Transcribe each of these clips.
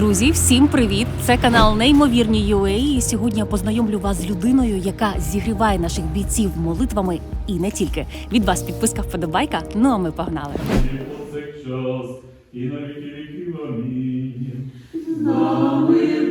Друзі, всім привіт! Це канал Неймовірні UA. І сьогодні я познайомлю вас з людиною, яка зігріває наших бійців молитвами і не тільки. Від вас підписка вподобайка. Ну а ми погнали. І повсякчас, і на віки віків. Амінь. Отець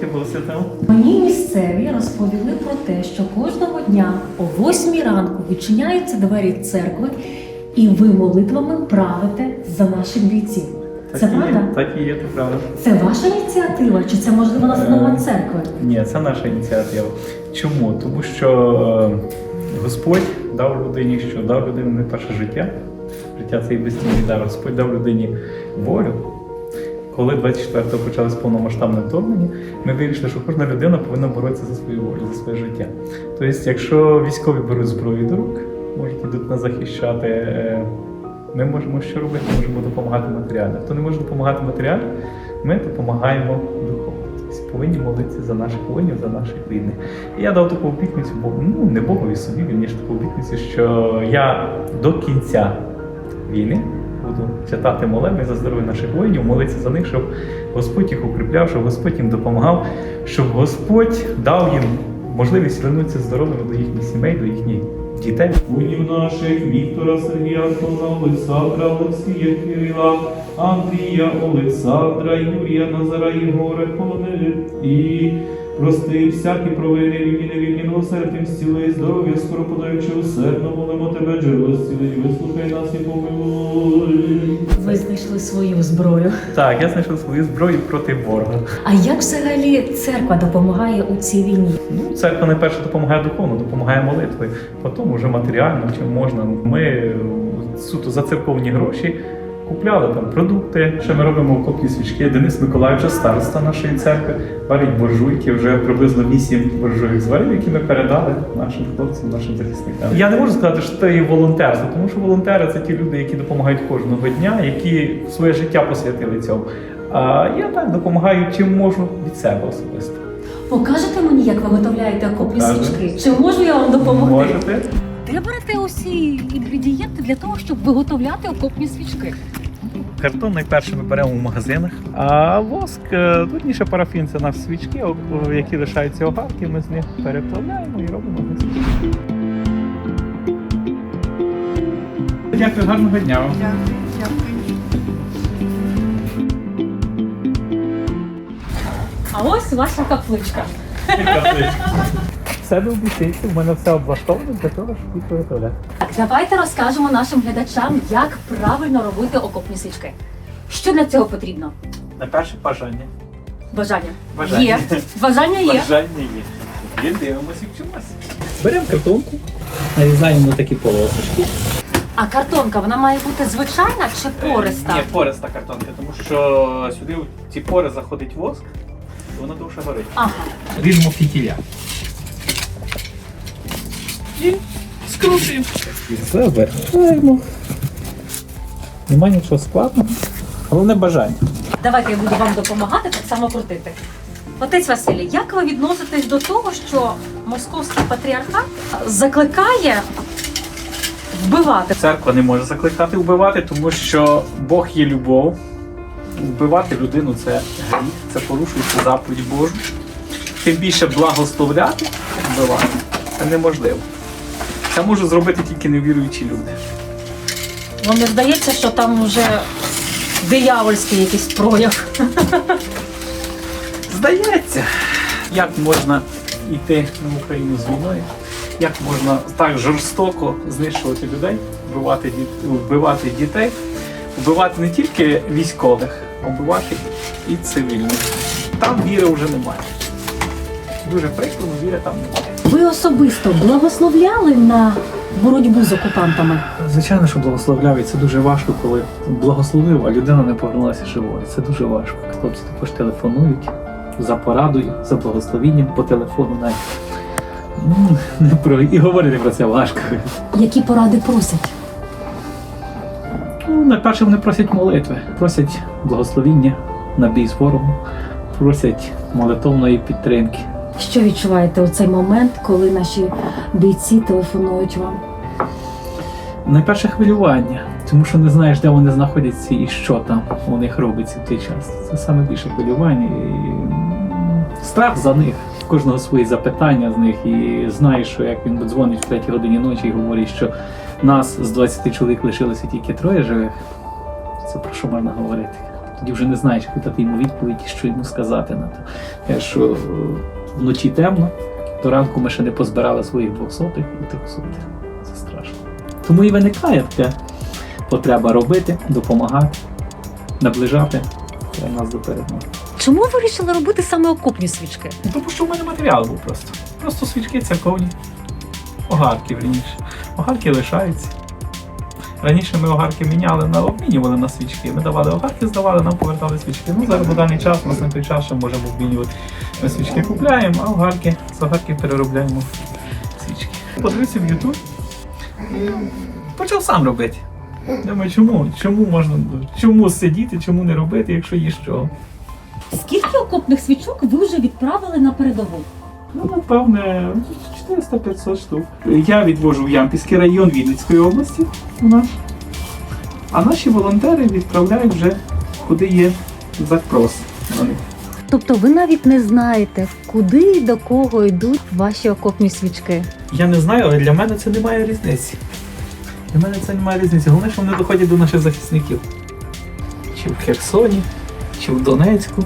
Славники Бог. Мені місцеві розповіли про те, що кожного дня о 8 ранку відчиняються двері церкви, і ви молитвами правите за наших бійців. Це Так і є, правда? так і є, то правда. Це ваша ініціатива, чи це можливо настанова Е, церкви? Ні, це наша ініціатива. Чому? Тому що е, Господь дав людині, що дав людині не перше життя. Життя це і безцінний дар. Господь дав людині волю. Коли 24-го почалось повномасштабне вторгнення, ми вирішили, що кожна людина повинна боротися за свою волю, за своє життя. Тобто, якщо військові беруть зброю до рук, можуть ідуть нас захищати, е, ми можемо що робити? Можемо допомагати матеріально. Хто не може допомагати матеріально, ми допомагаємо духовно. Тобто повинні молитися за наших воїнів, за наших рідних. І я дав таку обітницю Богу, ну не Богові собі, вірніше таку обітницю, що я до кінця війни буду читати молебні за здоров'я наших воїнів, молитися за них, щоб Господь їх укріпляв, щоб Господь їм допомагав, щоб Господь дав їм можливість вернутися здоровими до їхніх сімей, до їхніх дітей. Воїнів наших Віктора, Сергія, Антона, Олександра, Олексія, Кирила, Андрія, Олександра, Юрія, Назара, Єгора, Полонини і прости всякі провини, вільні, невільні, милосердним, зціли, здоров'я, скоро подаючи усердно, молимо тебе, джерело зцілий, вислухай нас і помилуй. Ви знайшли свою зброю. Так, я знайшов свою зброю проти ворога. А як взагалі церква допомагає у цій війні? Ну, церква найперше допомагає духовно, допомагає молитвою, потім вже матеріально, чим можна. Ми е, суто за церковні гроші купляли там продукти. Ще ми робимо окопні свічки. Денис Миколаївич, староста нашої церкви, варить буржуйки. Вже приблизно вісім буржуйок зварив, які ми передали нашим хлопцям, нашим захисникам. Я не можу сказати, що це є волонтерство, тому що волонтери це ті люди, які допомагають кожного дня, які своє життя посвятили цьому. А я так допомагаю, чим можу від себе особисто. Покажете мені, як ви виготовляєте окопні свічки? Чи можу я вам допомогти? Можете? Де берете усі інгредієнти для того, щоб виготовляти окопні свічки? Картон найперше ми беремо в магазинах, а воск, е, точніше парафін це наші свічки, які лишаються огарки, ми з них переплавляємо і робимо свічки. Дякую, гарного дня вам. А ось ваша капличка. Все до обіцянці, в мене все облаштовано для того, щоб їх виготовляти. Давайте розкажемо нашим глядачам, як правильно робити окопні свічки. Що для цього потрібно? Найперше бажання. Бажання. Бажання. Є. Бажання є. Бажання є. Є, дивимося вчимося. Беремо картонку, нарізаємо на такі полосочки. А картонка вона має бути звичайна чи пориста? Ні, пориста картонка, тому що сюди в ці пори заходить воск, і воно довше горить. Ага. Ріжемо фітіля. І скручуємо. Завертаємо. Нема нічого складного. Головне бажання. Давайте я буду вам допомагати так само крутити. Отець Василій, як ви відноситесь до того, що московський патріархат закликає вбивати? Церква не може закликати вбивати, тому що Бог є любов. Вбивати людину це гріх, це порушується заповідь Божу. Тим більше благословляти, вбивати це неможливо. Це можуть зробити тільки невіруючі люди. Вам не здається, що там вже диявольський якийсь прояв. Здається, як можна йти на Україну з війною, як можна так жорстоко знищувати людей, вбивати, вбивати дітей, вбивати не тільки військових, а вбивати і цивільних. Там віри вже немає. Дуже але віри там немає. Ви особисто благословляли на боротьбу з окупантами? Звичайно, що благословляв, і це дуже важко, коли благословив, а людина не повернулася живою. Це дуже важко. Хлопці також телефонують за порадою, за благословінням по телефону навіть. Ну, не про і говорити про це важко. Які поради просять? Ну, найперше вони просять молитви, просять благословіння на бій з ворогом, просять молитовної підтримки. Що відчуваєте у цей момент, коли наші бійці телефонують вам? Найперше хвилювання, тому що не знаєш, де вони знаходяться і що там у них робиться в той час. Це саме більше хвилювання і страх за них. Кожного свої запитання з них, і знаєш, що як він дзвонить в 3 годині ночі і говорить, що нас з 20 чоловік лишилося тільки троє живих. Це про що можна говорити? Тоді вже не знаєш, яку дати йому відповідь і що йому сказати на. Те, що вночі темно, до ранку ми ще не позбирали своїх двохсотих і трьохсотих. Це страшно. Тому і виникає така потреба робити, допомагати, наближати нас до перемоги. Чому ви вирішили робити саме окопні свічки? Тому що в мене матеріал був просто. Просто свічки церковні. Огарки раніше. Огарки лишаються. Раніше ми огарки міняли на обмінювали на свічки. Ми давали огарки, здавали, нам повертали свічки. Ну зараз на даний час у нас на той час ще можемо обмінювати. Ми свічки купляємо, а огарки з огарки переробляємо свічки. Подивився в YouTube і почав сам робити. Думаю, чому? Чому можна? Чому сидіти, чому не робити, якщо є що? Скільки окопних свічок ви вже відправили на передову? Ну, напевне, 400-500 штук. Я відвожу в Ямпільський район Вінницької області у нас. А наші волонтери відправляють вже куди є запрос на них. Тобто ви навіть не знаєте, куди і до кого йдуть ваші окопні свічки. Я не знаю, але для мене це не має різниці. Для мене це не має різниці. Головне, що вони доходять до наших захисників. Чи в Херсоні, чи в Донецьку.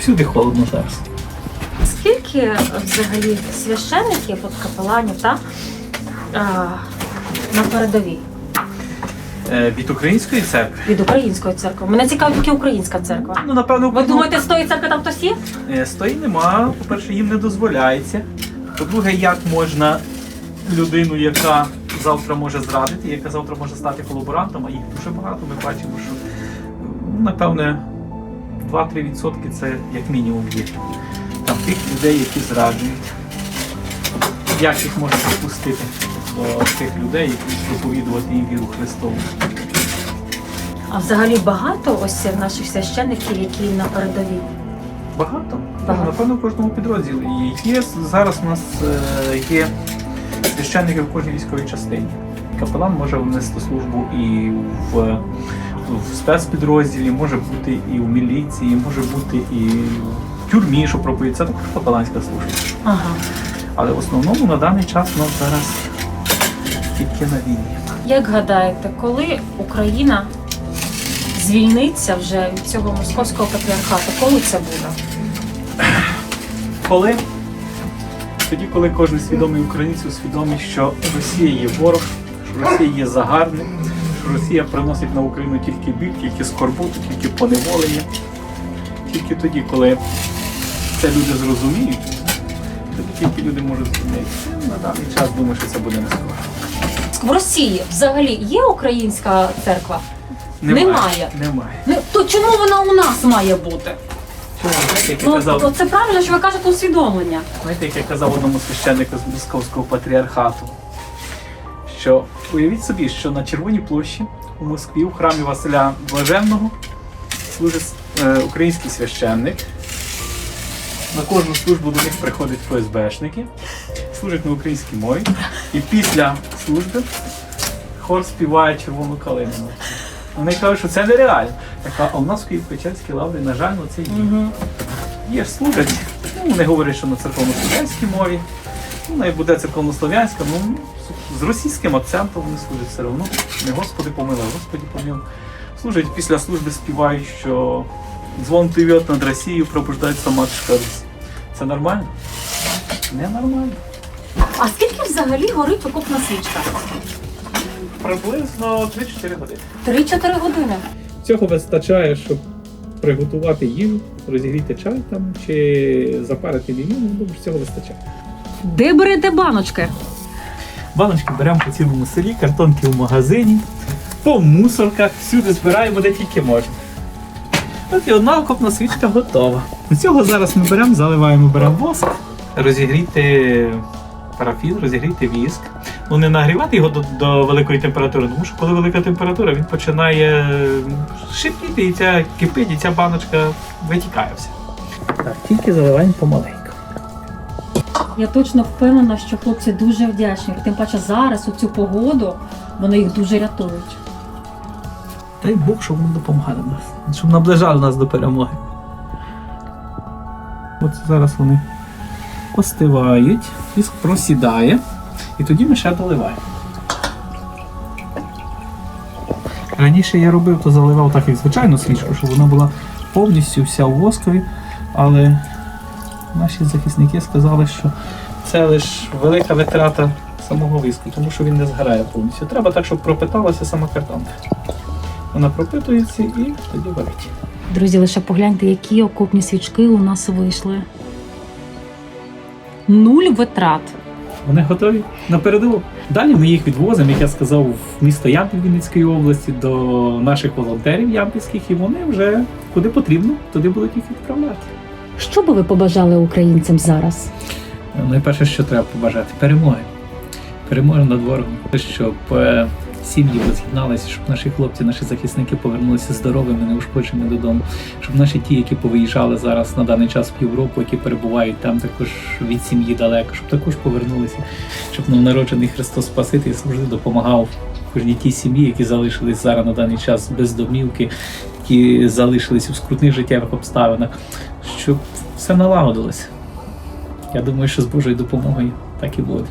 Всюди холодно зараз. Скільки взагалі священників, от капеланів, та, а, на передовій Е, від української церкви. від української церкви? Мене цікавить тільки українська церква. Ну, напевно, Ви думаєте, з тої церкви там хтось є? Е, Стої нема. По-перше, їм не дозволяється. По-друге, як можна людину, яка завтра може зрадити, яка завтра може стати колаборантом, а їх дуже багато, ми бачимо, що ну, напевне 2-3% це як мінімум є. Там тих людей, які зраджують. Як їх можна допустити до тих людей, які проповідувати їм віру Христову? А взагалі багато ось наших священників, які на передовій. Багато. Багато. Напевно, в кожному підрозділі. Є зараз у нас е, є священники в кожній військовій частині. Капелан може внести службу і в, в спецпідрозділі, може бути і в міліції, може бути і тюрмі, що проповідь. Це також капеланська служба. Ага. Але в основному на даний час у нас зараз тільки на війні. Як гадаєте, коли Україна звільниться вже від цього московського патріархату, коли це буде? Коли? Тоді, коли кожен свідомий українець усвідомить, що Росія є ворог, що Росія є загарбник, що Росія приносить на Україну тільки біль, тільки скорботу, тільки поневолення. Тільки тоді, коли це люди зрозуміють, тоді тільки люди можуть змінитися. На даний час думаю, що це буде не скоро. В Росії взагалі є українська церква? Немає. Немає. Ну, то чому вона у нас має бути? Чому? Знаєте, як я Ну, казав, то це правильно, що ви кажете усвідомлення. Знаєте, як я казав одному священнику з московського патріархату, що уявіть собі, що на Червоній площі у Москві, у храмі Василя Блаженного, служить український священник. На кожну службу до них приходять ФСБшники, служать на українській мові, і після служби хор співає червону калину. Вони кажуть, що це нереально. Така, а у нас в Київ-Печерській лаврі, на жаль, це є. Є ж служать. Ну, вони говорять, що на церковнослов'янській мові. Ну, навіть буде церковнослов'янська, ну з російським акцентом вони служать все одно. Не Господи помилуй, Господи помилуй. Служать після служби співають, що дзвон плювет над Росією, пробуждається матушка Русь. Це нормально? Не нормально. А скільки взагалі горить окопна свічка? Приблизно 3-4 години. 3-4 години. Цього вистачає, щоб приготувати їжу, розігріти чай там чи запарити лімон, думаю, цього вистачає. Де берете баночки? Баночки беремо по цілому селі, картонки в магазині, по мусорках, всюди збираємо, де тільки можна. От і одна окопна свічка готова. До цього зараз ми беремо, заливаємо, беремо воск, розігріти парафін, розігріти віск. ну, не нагрівати його до, до великої температури, тому що коли велика температура, він починає м, шипіти, і ця кипить, і ця баночка витікає все. Так, тільки заливаємо помаленьку. Я точно впевнена, що хлопці дуже вдячні. Тим паче зараз у цю погоду вони їх дуже рятують. Дай Бог, щоб вони допомагали нас, щоб наближали нас до перемоги. От зараз вони остивають, піск просідає, і тоді ми ще доливаємо. Раніше я робив, то заливав так, як звичайну свічку, щоб вона була повністю вся у воскові, але наші захисники сказали, що це лише велика витрата самого виску, тому що він не згорає повністю. Треба так, щоб пропиталася сама картонка. Вона пропитується і тоді варить. Друзі, лише погляньте, які окопні свічки у нас вийшли. Нуль витрат. Вони готові на передову. Далі ми їх відвозимо, як я сказав, в місто Ямпіль Вінницької області до наших волонтерів ямпільських, і вони вже куди потрібно, туди будуть їх відправляти. Що би ви побажали українцям зараз? Найперше, що треба побажати перемоги. Перемоги над ворогом. Щоб е, сім'ї воз'єдналися, щоб наші хлопці, наші захисники повернулися здоровими, неушкодженими додому. Щоб наші ті, які повиїжджали зараз на даний час в Європу, які перебувають там також від сім'ї далеко, щоб також повернулися, щоб новонароджений Христос Спаситель завжди допомагав кожній тій сім'ї, які залишились зараз на даний час без домівки, які залишились у скрутних життєвих обставинах, щоб все налагодилося. Я думаю, що з Божою допомогою так і буде.